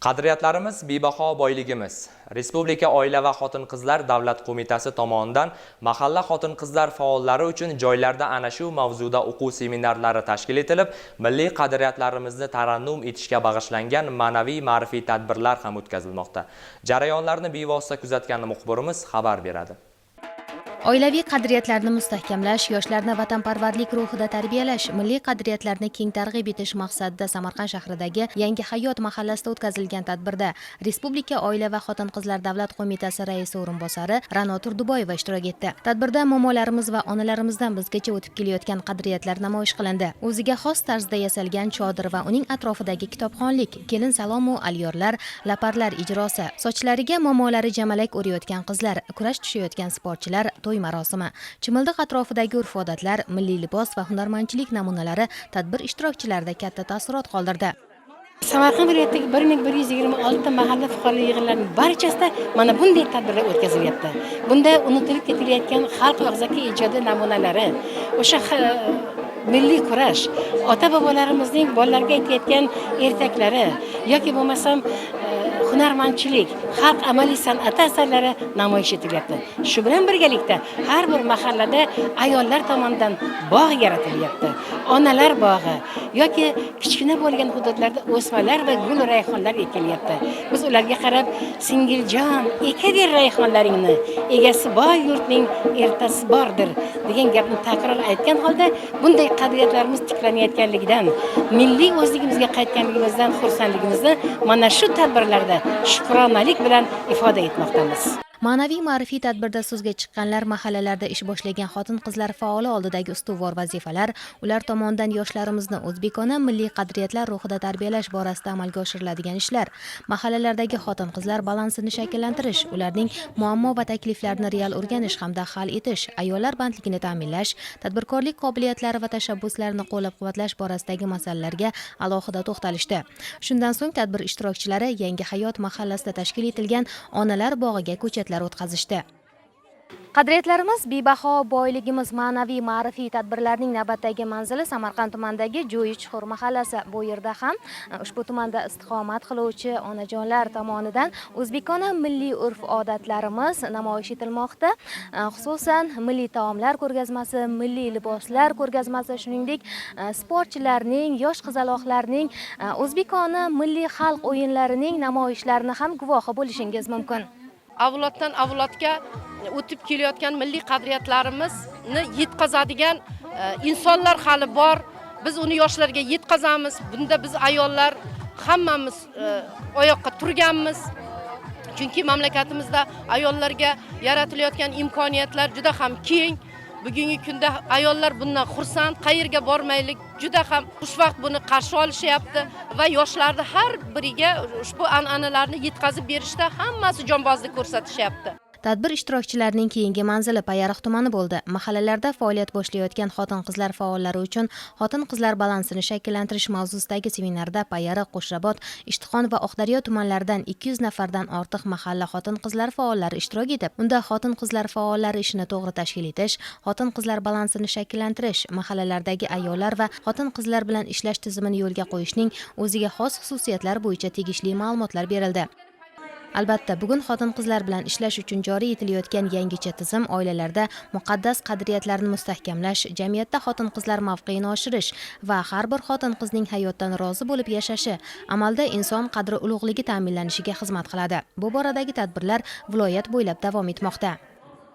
Qadriyatlarimiz bebaho boyligimiz. Respublika Oila va Xotin-qizlar davlat qo'mitasi tomonidan mahalla xotin-qizlar faollari uchun joylarda ana shu mavzuda o'quv seminarlari tashkil etilib, milliy qadriyatlarimizni tarannum etishga bag'ishlangan ma'naviy ma'rifiy tadbirlar ham o'tkazilmoqda. Jarayonlarni bevosita kuzatgan muxbirimiz xabar beradi. Oilaviy qadriyatlarni mustahkamlash, yoshlarni vatanparvarlik ruhida tarbiyalash, milliy qadriyatlarni keng targ'ib etish maqsadida Samarqand shahridagi Yangi hayot mahallasida o'tkazilgan tadbirda Respublika Oila va Xotin-qizlar davlat qo'mitasi raisi o'rinbosari Ra'no Turduboyeva ishtirok etdi. Tadbirda momolarimiz va onalarimizdan bizgacha o'tib kelayotgan qadriyatlar namoyish qilindi. O'ziga xos tarzda yasalgan chodir va uning atrofidagi kitobxonlik, kelin salomu alyorlar, laparlar ijrosi, sochlariga momolari jamalak o'rayotgan qizlar, kurash tushayotgan sportchilar, to'y marosimi, chimildiq atrofidagi urf-odatlar, milliy libos va hunarmandchilik namunalari tadbir ishtirokchilarida katta taassurot qoldirdi. Samarqand viloyatidagi 1126 ta mahalla fuqarolar yig'inlarining barchasida mana bunday tadbirlar o'tkazilyapti. Bunda unutilib ketilayotgan xalq og'zaki ijodi namunalari, o'sha e, milliy kurash, ota-bobolarimizning bolalarga aytayotgan ertaklari yoki bo'lmasam e, hunarmandchilik, xalq amaliy san'ati asarlari namoyish etilyapti. Shu bilan birgalikda har bir mahallada ayollar tomonidan bog' yaratilyapti. Onalar bog'i yoki kichkina bo'lgan hududlarda o'smalar va gul rayhonlar ekilyapti. Biz ularga qarab, singiljon, ekaver rayhonlaringni, egasi boy yurtning ertasi bordir degan gapni takror aytgan holda bunday qadriyatlarimiz tiklanayotganligidan, milliy o'zligimizga qaytganligimizdan xursandligimizni mana shu tadbirlarda shukronalik bilan ifoda etmoqdamiz. Ma'naviy ma'rifiy tadbirda so'zga chiqqanlar mahallalarda ish boshlagan xotin-qizlar faoli oldidagi ustuvor vazifalar, ular tomonidan yoshlarimizni o'zbekona milliy qadriyatlar ruhida tarbiyalash borasida amalga oshiriladigan ishlar, mahallalardagi xotin-qizlar balansini shakllantirish, ularning muammo va takliflarini real o'rganish hamda hal etish, ayollar bandligini ta'minlash, tadbirkorlik qobiliyatlari va tashabbuslarini qo'llab-quvvatlash borasidagi masalalarga alohida to'xtalishdi. Shundan so'ng tadbir ishtirokchilari Yangi hayot mahallasida tashkil etilgan onalar bog'iga ko'chat o'tkazishdi. Qadriyatlarimiz bebaho boyligimiz ma'naviy ma'rifiy tadbirlarning navbatdagi manzili Samarqand tumanidagi Jo'yi Chuqur mahallasi. Bu yerda ham e, ushbu tumanda istiqomat qiluvchi onajonlar tomonidan o'zbekona milliy urf-odatlarimiz namoyish etilmoqda. E, xususan, milliy taomlar ko'rgazmasi, milliy liboslar ko'rgazmasi, shuningdek, e, sportchilarning, yosh qizaloqlarning o'zbekona milliy xalq o'yinlarining namoyishlarini ham guvohi bo'lishingiz mumkin. Avloddan avlodga o'tib kelayotgan milliy qadriyatlarimizni yetkazadigan insonlar hali bor. Biz uni yoshlarga yetkazamiz. Bunda biz ayollar hammamiz oyoqqa turganmiz. Chunki mamlakatimizda ayollarga yaratilayotgan imkoniyatlar juda ham keng. Bugungi kunda ayollar bundan xursand, qayerga bormaylik, juda ham xushvaqt buni qarshi olishyapti va yoshlarni har biriga ushbu an'analarni yetkazib berishda hammasi jonbozlik ko'rsatishyapti. Tadbir ishtirokchilarining keyingi manzili Payariq tumani bo'ldi. Mahallalarda faoliyat boshlayotgan xotin-qizlar faollari uchun xotin-qizlar balansini shakllantirish mavzusidagi seminarda Payariq, Qo'shrabot, Ishtixon va Oqdaryo tumanlaridan 200 nafardan ortiq mahalla xotin-qizlar faollari ishtirok etib, unda xotin-qizlar faollari ishini to'g'ri tashkil etish, xotin-qizlar balansini shakllantirish, mahallalardagi ayollar va xotin-qizlar bilan ishlash tizimini yo'lga qo'yishning o'ziga xos xususiyatlari bo'yicha tegishli ma'lumotlar berildi. Albatta, bugun xotin-qizlar bilan ishlash uchun joriy etilayotgan yangicha tizim oilalarda muqaddas qadriyatlarni mustahkamlash, jamiyatda xotin-qizlar mavqeini oshirish va har bir xotin-qizning hayotdan rozi bo'lib yashashi, amalda inson qadri ulug'ligi ta'minlanishiga xizmat qiladi. Bu boradagi tadbirlar viloyat bo'ylab davom etmoqda.